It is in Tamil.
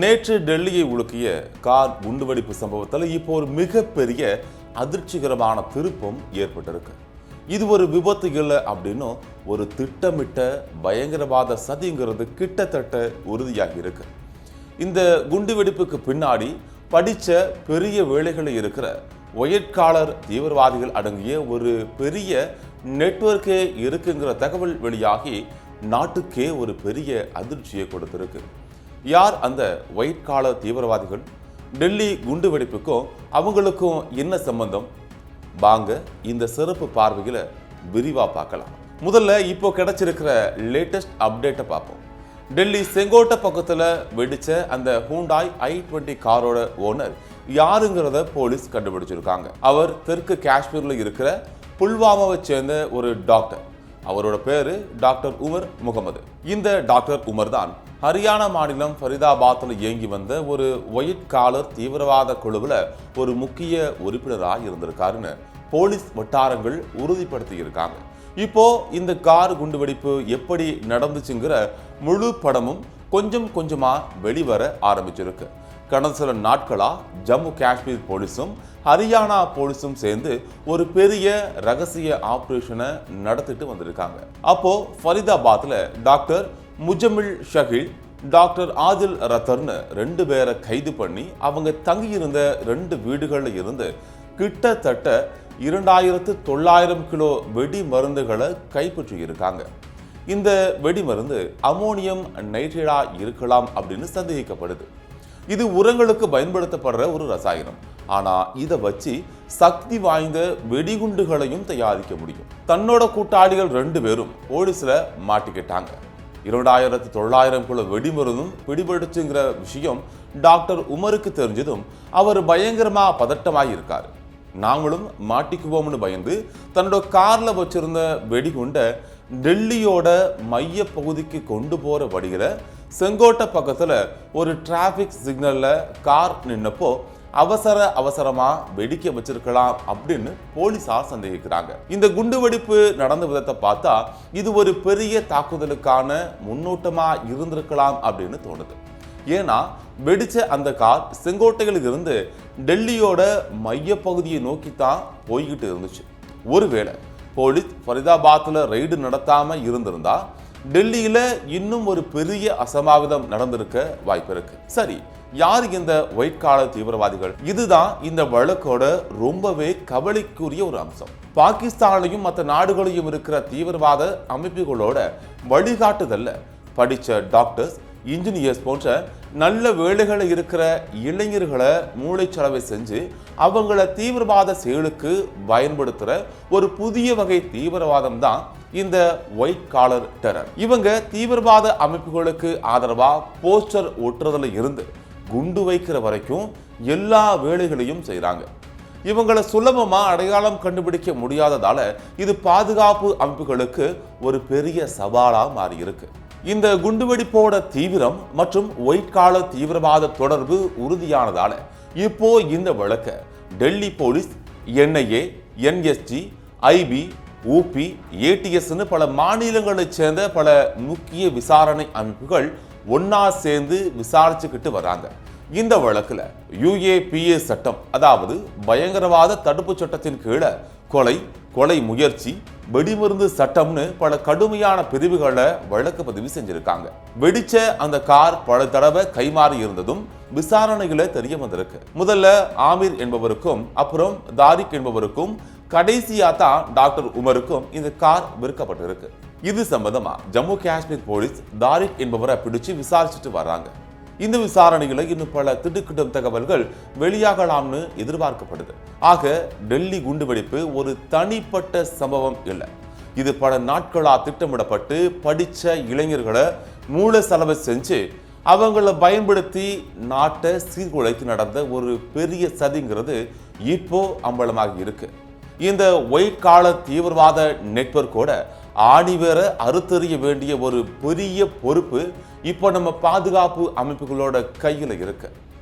நேற்று டெல்லியை உலுக்கிய கார் குண்டுவெடிப்பு சம்பவத்தில் இப்போ ஒரு மிகப்பெரிய அதிர்ச்சிகரமான திருப்பம் ஏற்பட்டிருக்கு. இது ஒரு விபத்து இல்லை அப்படின்னும் ஒரு திட்டமிட்ட பயங்கரவாத சதிங்கிறது கிட்டத்தட்ட உறுதியாகி இருக்கு. இந்த குண்டுவெடிப்புக்கு பின்னாடி படித்த பெரிய வேலைகளில் இருக்கிற ஒயற்காலர் தீவிரவாதிகள் அடங்கிய ஒரு பெரிய நெட்வொர்க்கே இருக்குங்கிற தகவல் வெளியாகி நாட்டுக்கே ஒரு பெரிய அதிர்ச்சியை கொடுத்துருக்கு. யார் அந்த ஒயிட் காலர் தீவிரவாதிகள்? டெல்லி குண்டுவெடிப்புக்கும் அவங்களுக்கும் என்ன சம்பந்தம்? வாங்க இந்த சிறப்பு பார்வையில் விரிவாக பார்க்கலாம். முதல்ல இப்போ கிடைச்சிருக்கிற லேட்டஸ்ட் அப்டேட்டை பார்ப்போம். டெல்லி செங்கோட்டை பக்கத்தில் வெடித்த அந்த ஹூண்டாய் ஐ டுவெண்ட்டி காரோட ஓனர் யாருங்கிறத போலீஸ் கண்டுபிடிச்சிருக்காங்க. அவர் தெற்கு காஷ்மீரில் இருக்கிற புல்வாமாவை சேர்ந்த ஒரு டாக்டர் அவரோட பேரு டாக்டர் உமர் முகமது. இந்த டாக்டர் உமர் தான் ஹரியானா மாநிலம் ஃபரிதாபாத்தில் இயங்கி வந்த ஒரு ஒயிட் காலர் தீவிரவாத குழுவில் ஒரு முக்கிய உறுப்பினராக இருந்திருக்காருன்னு போலீஸ் வட்டாரங்கள் உறுதிப்படுத்தி இருக்காங்க இப்போ இந்த கார் குண்டுவெடிப்பு எப்படி நடந்துச்சுங்கிற முழு படமும் கொஞ்சம் கொஞ்சமாக வெளிவர ஆரம்பிச்சிருக்கு. கடந்த சில நாட்களாக ஜம்மு காஷ்மீர் போலீஸும் ஹரியானா போலீஸும் சேர்ந்து ஒரு பெரிய ரகசிய ஆப்ரேஷனை நடத்திட்டு வந்திருக்காங்க. அப்போ ஃபரிதாபாத்தில் டாக்டர் முஜமில் ஷஹில் டாக்டர் ஆதில் ரத்தர்னு ரெண்டு பேரை கைது பண்ணி அவங்க தங்கியிருந்த ரெண்டு வீடுகளில் இருந்து கிட்டத்தட்ட இரண்டாயிரத்து தொள்ளாயிரம் கிலோ வெடி மருந்துகளை கைப்பற்றி இருக்காங்க இந்த வெடிமருந்து அமோனியம் நைட்ரேடா இருக்கலாம் அப்படின்னு சந்தேகிக்கப்படுது. இது உரங்களுக்கு பயன்படுத்தப்படுற ஒரு ரசாயனம். ஆனால் இதை வச்சு சக்தி வாய்ந்த வெடிகுண்டுகளையும் தயாரிக்க முடியும். தன்னோட கூட்டாளிகள் ரெண்டு பேரும் போலீஸில் மாட்டிக்கிட்டாங்க. இரண்டாயிரத்து தொள்ளாயிரம் குள்ள வெடிமருந்தும் பிடிபடுச்சுங்கிற விஷயம் டாக்டர் உமருக்கு தெரிஞ்சதும் அவர் பயங்கரமாக பதட்டமாக இருக்கார் நாங்களும் மாட்டிக்குவோம்னு பயந்து தன்னோட காரில் வச்சிருந்த வெடிகுண்டை டெல்லியோட மைய பகுதிக்கு கொண்டு போகிற வடிகிற செங்கோட்டை பக்கத்தில் ஒரு டிராஃபிக் சிக்னலில் கார் நின்னப்போ அவசர அவசரமாக வெடிக்க வச்சிருக்கலாம் அப்படின்னு போலீசார் சந்தேகிக்கிறாங்க. இந்த குண்டு வெடிப்பு நடந்த விதத்தை பார்த்தா இது ஒரு பெரிய தாக்குதலுக்கான முன்னோட்டமாக இருந்திருக்கலாம் அப்படின்னு தோணுது. ஏன்னா வெடிச்ச அந்த கார் செங்கோட்டையில் இருந்து டெல்லியோட மையப்பகுதியை நோக்கி தான் போய்கிட்டு இருந்துச்சு. ஒருவேளை போலீஸ் ஃபரிதாபாத்தில் ரெய்டு நடத்தாமல் இருந்திருந்தால் டெல்லியில் இன்னும் ஒரு பெரிய அசம்பாவிதம் நடந்திருக்க வாய்ப்பு இருக்கு. சரி யார் இந்த ஒயிட் காலர் தீவிரவாதிகள்? இதுதான் இந்த வழக்கோட ரொம்பவே கவலைக்குரிய ஒரு அம்சம். பாகிஸ்தானையும் மற்ற நாடுகளையும் இருக்கிற தீவிரவாத அமைப்புகளோட வழிகாட்டுதல்ல. படித்த டாக்டர்ஸ் இன்ஜினியர்ஸ் போன்ற நல்ல வேலைகளை இருக்கிற இளைஞர்களை மூளைச்சலவை செஞ்சு அவங்கள தீவிரவாத செயலுக்கு பயன்படுத்துகிற ஒரு புதிய வகை தீவிரவாதம் தான் இந்த ஒயிட் காலர் டெரர் இவங்க தீவிரவாத அமைப்புகளுக்கு ஆதரவாக போஸ்டர் ஒட்டுறதுல இருந்து குண்டு வைக்கிற வரைக்கும் எல்லா வேலைகளையும் செய்கிறாங்க இவங்களை சுலபமாக அடையாளம் கண்டுபிடிக்க முடியாததால் இது பாதுகாப்பு அமைப்புகளுக்கு ஒரு பெரிய சவாலாக மாறியிருக்கு. இந்த குண்டுவெடிப்போட தீவிரம் மற்றும் ஒயிட் கால தீவிரவாத தொடர்பு உறுதியானதால இப்போ இந்த வழக்க Delhi police NIA NSD IB UP ஏடிஎஸ்னு பல மாநிலங்களைச் சேர்ந்த பல முக்கிய விசாரணை அமைப்புகள் ஒன்னா சேர்ந்து விசாரிச்சுக்கிட்டு வராங்க. இந்த வழக்கில் யுஏபிஏ சட்டம் அதாவது பயங்கரவாத தடுப்பு சட்டத்தின் கீழே கொலை கொலை முயற்சி வெடிமருந்து சட்டம்னு பல கடுமையான பிரிவுகளை வழக்கு பதிவு செஞ்சிருக்காங்க. வெடிச்ச அந்த கார் பல தடவை கைமாறி இருந்ததும் விசாரணைகளை தெரிய வந்திருக்கு. முதல்ல ஆமீர் என்பவருக்கும் அப்புறம் தாரிக் என்பவருக்கும் கடைசியா தான் டாக்டர் உமருக்கும் இந்த கார் விற்கப்பட்டிருக்கு இது சம்பந்தமா ஜம்மு காஷ்மீர் போலீஸ் தாரிக் என்பவரை பிடிச்சு விசாரிச்சுட்டு வர்றாங்க. இந்த விசாரணைகளை இன்னும் பல திடுக்கிடும் தகவல்கள் வெளியாகலாம்னு எதிர்பார்க்கப்படுது. ஆக டெல்லி குண்டுவெடிப்பு ஒரு தனிப்பட்ட சம்பவம் இல்லை. இது பல நாட்களா திட்டமிடப்பட்டு படித்த இளைஞர்களை மூல செலவை செஞ்சு அவங்கள பயன்படுத்தி நாட்டை சீர்குலைக்கு நடந்த ஒரு பெரிய சதிங்கிறது இப்போ அம்பலமாகி இருக்கு. இந்த ஒயிட் கால தீவிரவாத நெட்வொர்க்கோட ஆணிவேர அறுத்தறிய வேண்டிய ஒரு பெரிய பொறுப்பு இப்போ நம்ம பாதுகாப்பு அமைப்புகளோட கையில் இருக்குது